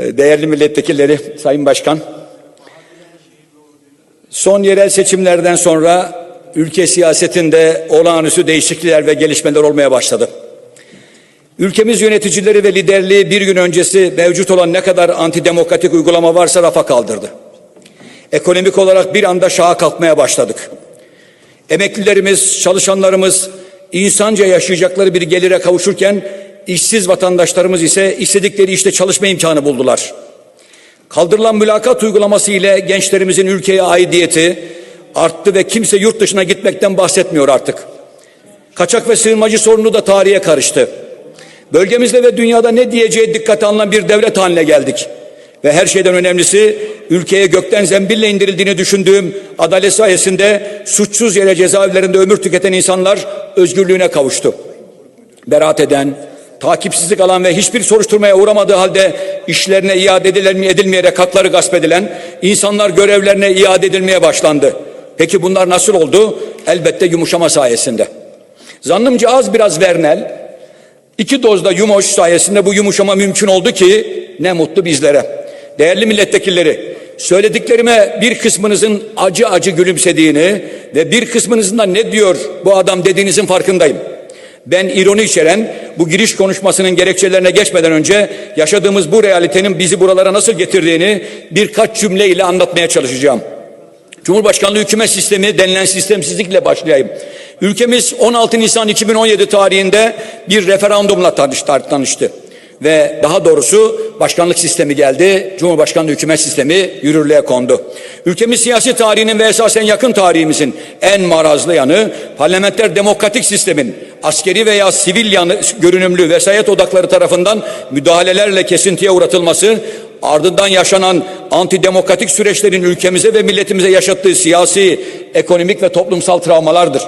Değerli milletvekilleri, Sayın Başkan. Son yerel seçimlerden sonra ülke siyasetinde olağanüstü değişiklikler ve gelişmeler olmaya başladı. Ülkemiz yöneticileri ve liderliği bir gün öncesi mevcut olan ne kadar antidemokratik uygulama varsa rafa kaldırdı. Ekonomik olarak bir anda şaha kalkmaya başladık. Emeklilerimiz, çalışanlarımız insanca yaşayacakları bir gelire kavuşurken işsiz vatandaşlarımız ise istedikleri işte çalışma imkanı buldular. Kaldırılan mülakat uygulaması ile gençlerimizin ülkeye aidiyeti arttı ve kimse yurt dışına gitmekten bahsetmiyor artık. Kaçak ve sığınmacı sorunu da tarihe karıştı. Bölgemizde ve dünyada ne diyeceği dikkate alınan bir devlet haline geldik. Ve her şeyden önemlisi ülkeye gökten zembille indirildiğini düşündüğüm adalet sayesinde suçsuz yere cezaevlerinde ömür tüketen insanlar özgürlüğüne kavuştu. Beraat eden, takipsizlik alan ve hiçbir soruşturmaya uğramadığı halde işlerine iade edilmeyerek hakları gasp edilen insanlar görevlerine iade edilmeye başlandı. Peki bunlar nasıl oldu? Elbette yumuşama sayesinde. Zannımca az biraz Vernel, iki dozda yumoş sayesinde bu yumuşama mümkün oldu ki ne mutlu bizlere. Değerli milletvekilleri, söylediklerime bir kısmınızın acı acı gülümsediğini ve bir kısmınızın da ne diyor bu adam dediğinizin farkındayım. Ben ironi içeren bu giriş konuşmasının gerekçelerine geçmeden önce yaşadığımız bu realitenin bizi buralara nasıl getirdiğini birkaç cümle ile anlatmaya çalışacağım. Cumhurbaşkanlığı hükümet sistemi denilen sistemsizlikle başlayayım. Ülkemiz 16 Nisan 2017 tarihinde bir referandumla tanıştı. Ve daha doğrusu başkanlık sistemi geldi. Cumhurbaşkanlığı hükümet sistemi yürürlüğe kondu. Ülkemiz siyasi tarihinin ve esasen yakın tarihimizin en marazlı yanı parlamenter demokratik sistemin askeri veya sivil yanı görünümlü vesayet odakları tarafından müdahalelerle kesintiye uğratılması ardından yaşanan antidemokratik süreçlerin ülkemize ve milletimize yaşattığı siyasi, ekonomik ve toplumsal travmalardır.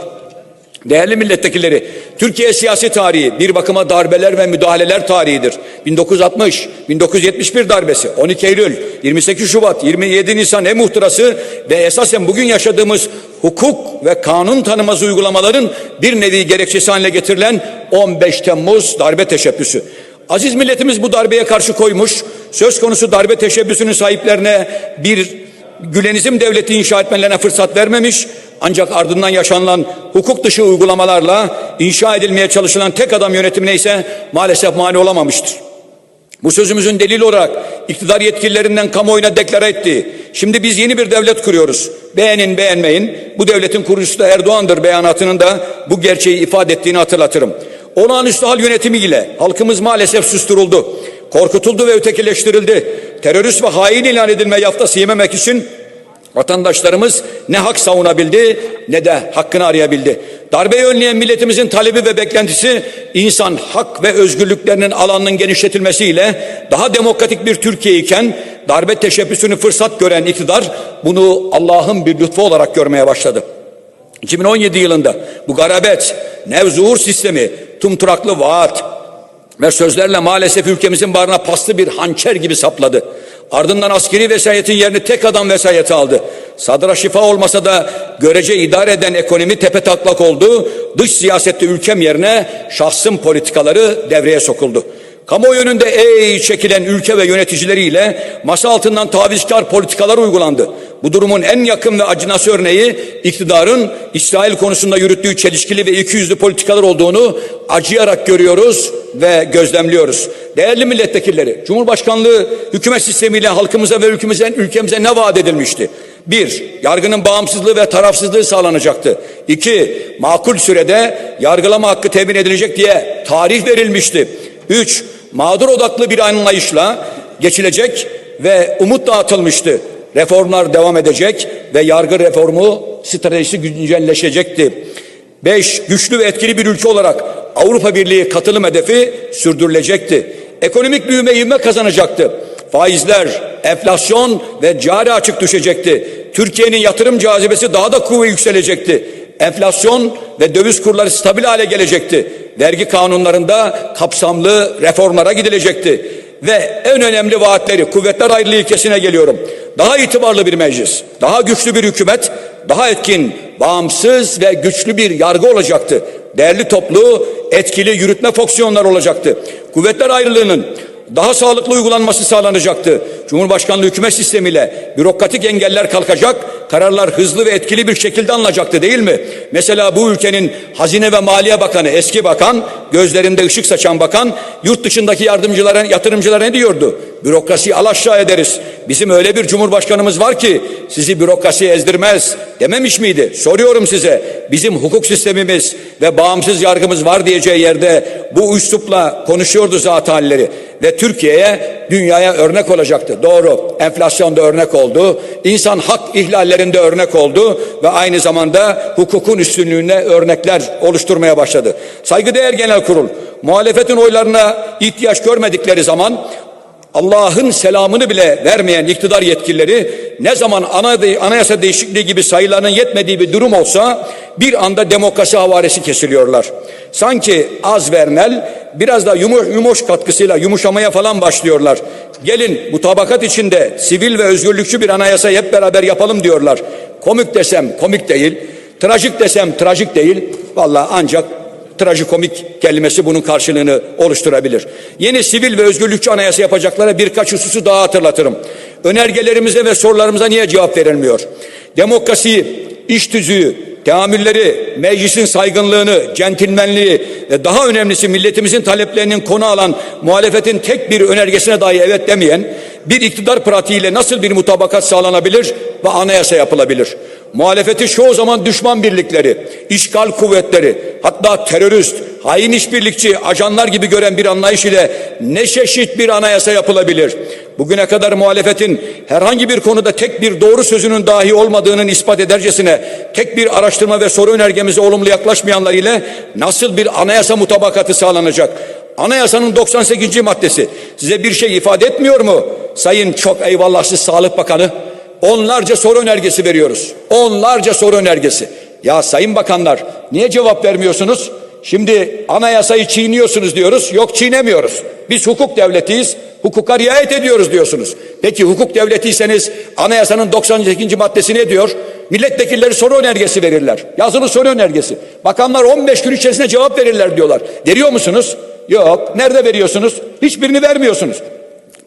Değerli milletvekilleri, Türkiye siyasi tarihi bir bakıma darbeler ve müdahaleler tarihidir. 1960, 1971 darbesi, 12 Eylül, 28 Şubat, 27 Nisan e muhtırası ve esasen bugün yaşadığımız hukuk ve kanun tanımaz uygulamaların bir nevi gerekçesi haline getirilen 15 Temmuz darbe teşebbüsü. Aziz milletimiz bu darbeye karşı koymuş, söz konusu darbe teşebbüsünün sahiplerine bir Gülenizm devleti inşa etmelerine fırsat vermemiş ancak ardından yaşanılan hukuk dışı uygulamalarla inşa edilmeye çalışılan tek adam yönetimine ise maalesef mani olamamıştır. Bu sözümüzün delili olarak iktidar yetkililerinden kamuoyuna deklare etti. Şimdi biz yeni bir devlet kuruyoruz. Beğenin beğenmeyin. Bu devletin kurucusu da Erdoğan'dır beyanatının da bu gerçeği ifade ettiğini hatırlatırım. Olağanüstü hal yönetimiyle halkımız maalesef susturuldu. Korkutuldu ve ötekileştirildi. Terörist ve hain ilan edilme yaftası yememek için vatandaşlarımız ne hak savunabildi ne de hakkını arayabildi. Darbeyi önleyen milletimizin talebi ve beklentisi insan hak ve özgürlüklerinin alanının genişletilmesiyle daha demokratik bir Türkiye iken darbe teşebbüsünü fırsat gören iktidar bunu Allah'ın bir lütfu olarak görmeye başladı. 2017 yılında bu garabet, nevzuhur sistemi, tumturaklı vaat ve sözlerle maalesef ülkemizin barına paslı bir hançer gibi sapladı. Ardından askeri vesayetin yerini tek adam vesayeti aldı. Sadra şifa olmasa da görece idare eden ekonomi tepe taklak oldu. Dış siyasette ülkem yerine şahsın politikaları devreye sokuldu. Kamuoyu önünde ey çekilen ülke ve yöneticileriyle masa altından tavizkar politikalar uygulandı. Bu durumun en yakın ve acınası örneği iktidarın İsrail konusunda yürüttüğü çelişkili ve ikiyüzlü politikalar olduğunu acıyarak görüyoruz ve gözlemliyoruz. Değerli milletvekilleri, Cumhurbaşkanlığı hükümet sistemiyle halkımıza ve ülkemize, ülkemize ne vaat edilmişti? Bir, yargının bağımsızlığı ve tarafsızlığı sağlanacaktı. İki, makul sürede yargılama hakkı temin edilecek diye tarih verilmişti. Üç, mağdur odaklı bir anlayışla geçilecek ve umut dağıtılmıştı. Reformlar devam edecek ve yargı reformu stratejisi güncelleşecekti. Beş, güçlü ve etkili bir ülke olarak Avrupa Birliği katılım hedefi sürdürülecekti. Ekonomik büyüme ivme kazanacaktı. Faizler, enflasyon ve cari açık düşecekti. Türkiye'nin yatırım cazibesi daha da kuvve yükselecekti. Enflasyon ve döviz kurları stabil hale gelecekti. Vergi kanunlarında kapsamlı reformlara gidilecekti. Ve en önemli vaatleri kuvvetler ayrılığı ilkesine geliyorum. Daha itibarlı bir meclis, daha güçlü bir hükümet, daha etkin, bağımsız ve güçlü bir yargı olacaktı. Değerli toplu, etkili yürütme fonksiyonları olacaktı. Kuvvetler ayrılığının daha sağlıklı uygulanması sağlanacaktı. Cumhurbaşkanlığı hükümet sistemiyle bürokratik engeller kalkacak, kararlar hızlı ve etkili bir şekilde alınacaktı değil mi? Mesela bu ülkenin Hazine ve Maliye Bakanı, eski bakan, gözlerinde ışık saçan bakan, yurt dışındaki yardımcılara, yatırımcılara ne diyordu? Bürokrasiyi alaşağı ederiz. Bizim öyle bir cumhurbaşkanımız var ki sizi bürokrasi ezdirmez dememiş miydi? Soruyorum size. Bizim hukuk sistemimiz ve bağımsız yargımız var diyeceği yerde bu üslupla konuşuyordu zaten halleri ve Türkiye'ye dünyaya örnek olacaktı. Doğru. Enflasyonda örnek oldu. İnsan hak ihlallerinde örnek oldu ve aynı zamanda hukukun üstünlüğüne örnekler oluşturmaya başladı. Saygıdeğer Genel Kurul muhalefetin oylarına ihtiyaç görmedikleri zaman Allah'ın selamını bile vermeyen iktidar yetkilileri ne zaman anayasa değişikliği gibi sayılarının yetmediği bir durum olsa bir anda demokrasi havaresi kesiliyorlar. Sanki az vernel biraz da yumuş, yumuş katkısıyla yumuşamaya falan başlıyorlar. Gelin bu tabakat içinde sivil ve özgürlükçü bir anayasa hep beraber yapalım diyorlar. Komik desem komik değil, trajik desem trajik değil. Vallahi ancak trajikomik kelimesi bunun karşılığını oluşturabilir. Yeni sivil ve özgürlükçü anayasa yapacaklara birkaç hususu daha hatırlatırım. Önergelerimize ve sorularımıza niye cevap verilmiyor? Demokrasiyi, iş tüzüğü, teamülleri, meclisin saygınlığını, centilmenliği ve daha önemlisi milletimizin taleplerinin konu alan muhalefetin tek bir önergesine dahi evet demeyen bir iktidar pratiğiyle nasıl bir mutabakat sağlanabilir ve anayasa yapılabilir? Muhalefeti çoğu zaman düşman birlikleri, işgal kuvvetleri, hatta terörist, hain işbirlikçi, ajanlar gibi gören bir anlayış ile ne çeşit bir anayasa yapılabilir? Bugüne kadar muhalefetin herhangi bir konuda tek bir doğru sözünün dahi olmadığının ispat edercesine tek bir araştırma ve soru önergemize olumlu yaklaşmayanlar ile nasıl bir anayasa mutabakatı sağlanacak? Anayasanın 98. maddesi size bir şey ifade etmiyor mu? Sayın çok eyvallahsız Sağlık Bakanı onlarca soru önergesi veriyoruz. Onlarca soru önergesi. Ya sayın bakanlar niye cevap vermiyorsunuz? Şimdi anayasayı çiğniyorsunuz diyoruz. Yok çiğnemiyoruz. Biz hukuk devletiyiz. Hukuka riayet ediyoruz diyorsunuz. Peki hukuk devletiyseniz anayasanın 98. maddesi ne diyor? Milletvekilleri soru önergesi verirler. Yazılı soru önergesi. Bakanlar 15 gün içerisinde cevap verirler diyorlar. Veriyor musunuz? Yok. Nerede veriyorsunuz? Hiçbirini vermiyorsunuz.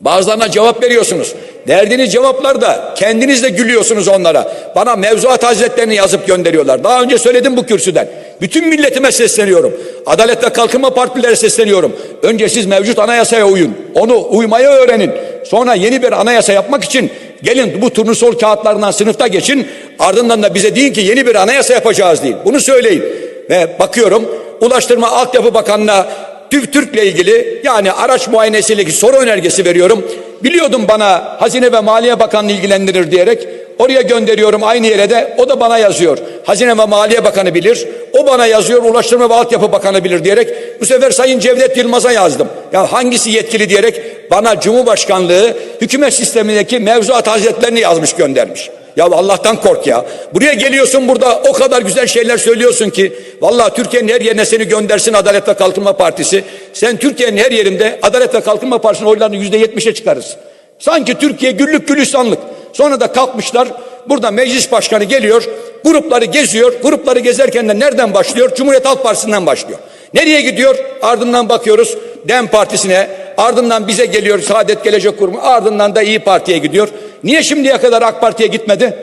Bazılarına cevap veriyorsunuz. Derdiniz cevaplar da kendiniz de gülüyorsunuz onlara. Bana mevzuat hazretlerini yazıp gönderiyorlar. Daha önce söyledim bu kürsüden. Bütün milletime sesleniyorum. Adalet ve Kalkınma Partilere sesleniyorum. Önce siz mevcut anayasaya uyun. Onu uymayı öğrenin. Sonra yeni bir anayasa yapmak için gelin bu turnusol kağıtlarından sınıfta geçin. Ardından da bize deyin ki yeni bir anayasa yapacağız deyin. Bunu söyleyin. Ve bakıyorum Ulaştırma Altyapı Bakanı'na TÜV TÜRK'le ilgili yani araç muayenesiyle soru önergesi veriyorum. Biliyordum bana Hazine ve Maliye Bakanlığı ilgilendirir diyerek oraya gönderiyorum aynı yere de o da bana yazıyor. Hazine ve Maliye Bakanı bilir. O bana yazıyor Ulaştırma ve Altyapı Bakanı bilir diyerek bu sefer Sayın Cevdet Yılmaz'a yazdım. Ya hangisi yetkili diyerek bana Cumhurbaşkanlığı hükümet sistemindeki mevzuat hazretlerini yazmış göndermiş. Ya Allah'tan kork ya. Buraya geliyorsun burada o kadar güzel şeyler söylüyorsun ki. Vallahi Türkiye'nin her yerine seni göndersin Adalet ve Kalkınma Partisi. Sen Türkiye'nin her yerinde Adalet ve Kalkınma Partisi'nin oylarını yüzde yetmişe çıkarırsın. Sanki Türkiye güllük gülistanlık. Sonra da kalkmışlar burada meclis başkanı geliyor. Grupları geziyor. Grupları gezerken de nereden başlıyor? Cumhuriyet Halk Partisi'nden başlıyor. Nereye gidiyor? Ardından bakıyoruz DEM Partisi'ne, ardından bize geliyor Saadet Gelecek Kurumu, ardından da İyi Parti'ye gidiyor. Niye şimdiye kadar AK Parti'ye gitmedi?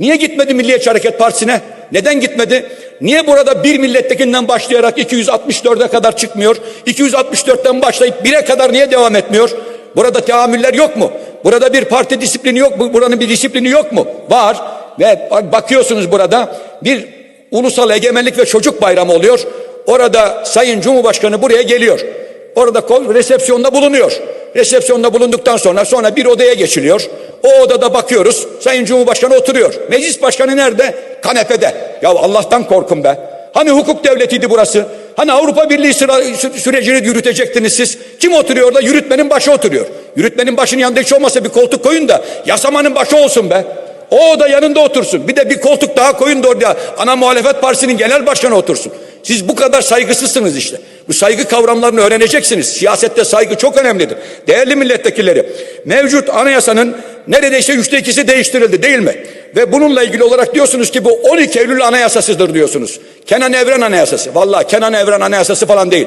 Niye gitmedi Milliyetçi Hareket Partisi'ne? Neden gitmedi? Niye burada bir millettekinden başlayarak 264'e kadar çıkmıyor? 264'ten başlayıp 1'e kadar niye devam etmiyor? Burada teamüller yok mu? Burada bir parti disiplini yok mu? Buranın bir disiplini yok mu? Var. Ve bakıyorsunuz burada bir ulusal egemenlik ve çocuk bayramı oluyor. Orada Sayın Cumhurbaşkanı buraya geliyor. Orada resepsiyonda bulunuyor. Resepsiyonda bulunduktan sonra sonra bir odaya geçiliyor. O odada bakıyoruz. Sayın Cumhurbaşkanı oturuyor. Meclis başkanı nerede? Kanepede. Ya Allah'tan korkun be. Hani hukuk devletiydi burası? Hani Avrupa Birliği sıra, sürecini yürütecektiniz siz? Kim oturuyor orada? Yürütmenin başı oturuyor. Yürütmenin başının yanında hiç olmasa bir koltuk koyun da yasamanın başı olsun be. O da yanında otursun. Bir de bir koltuk daha koyun da orada ana muhalefet partisinin genel başkanı otursun. Siz bu kadar saygısızsınız işte. Bu saygı kavramlarını öğreneceksiniz. Siyasette saygı çok önemlidir. Değerli milletvekilleri, mevcut anayasanın neredeyse üçte ikisi değiştirildi değil mi? Ve bununla ilgili olarak diyorsunuz ki bu 12 Eylül anayasasıdır diyorsunuz. Kenan Evren anayasası. Vallahi Kenan Evren anayasası falan değil.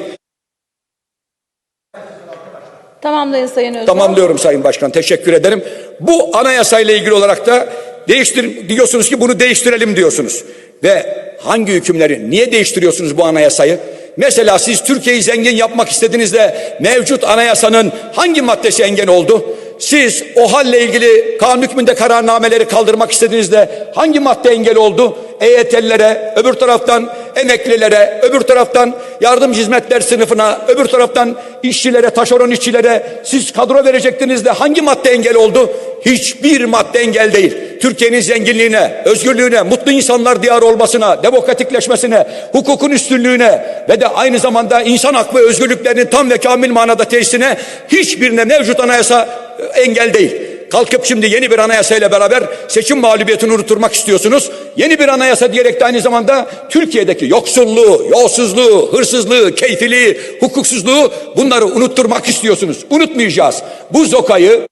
Tamamlayın Sayın Özal. Tamamlıyorum Sayın Başkan. Teşekkür ederim. Bu anayasayla ilgili olarak da değiştir diyorsunuz ki bunu değiştirelim diyorsunuz. Ve hangi hükümleri niye değiştiriyorsunuz bu anayasayı? Mesela siz Türkiye'yi zengin yapmak istediğinizde mevcut anayasanın hangi maddesi engel oldu? Siz o halle ilgili kanun hükmünde kararnameleri kaldırmak istediğinizde hangi madde engel oldu? EYT'lilere, öbür taraftan emeklilere, öbür taraftan yardım hizmetler sınıfına, öbür taraftan işçilere, taşeron işçilere siz kadro verecektiniz de hangi madde engel oldu? Hiçbir madde engel değil. Türkiye'nin zenginliğine, özgürlüğüne, mutlu insanlar diyarı olmasına, demokratikleşmesine, hukukun üstünlüğüne ve de aynı zamanda insan hak ve özgürlüklerinin tam ve kamil manada tesisine hiçbirine mevcut anayasa e, engel değil. Kalkıp şimdi yeni bir anayasa ile beraber seçim mağlubiyetini unutturmak istiyorsunuz. Yeni bir anayasa diyerek de aynı zamanda Türkiye'deki yoksulluğu, yolsuzluğu, hırsızlığı, keyfiliği, hukuksuzluğu bunları unutturmak istiyorsunuz. Unutmayacağız. Bu zokayı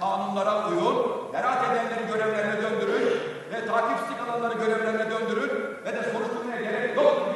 kanunlara uyun, beraat edenleri görevlerine döndürün ve takipsizlik alanları görevlerine döndürün ve de soruşturmaya gerek yok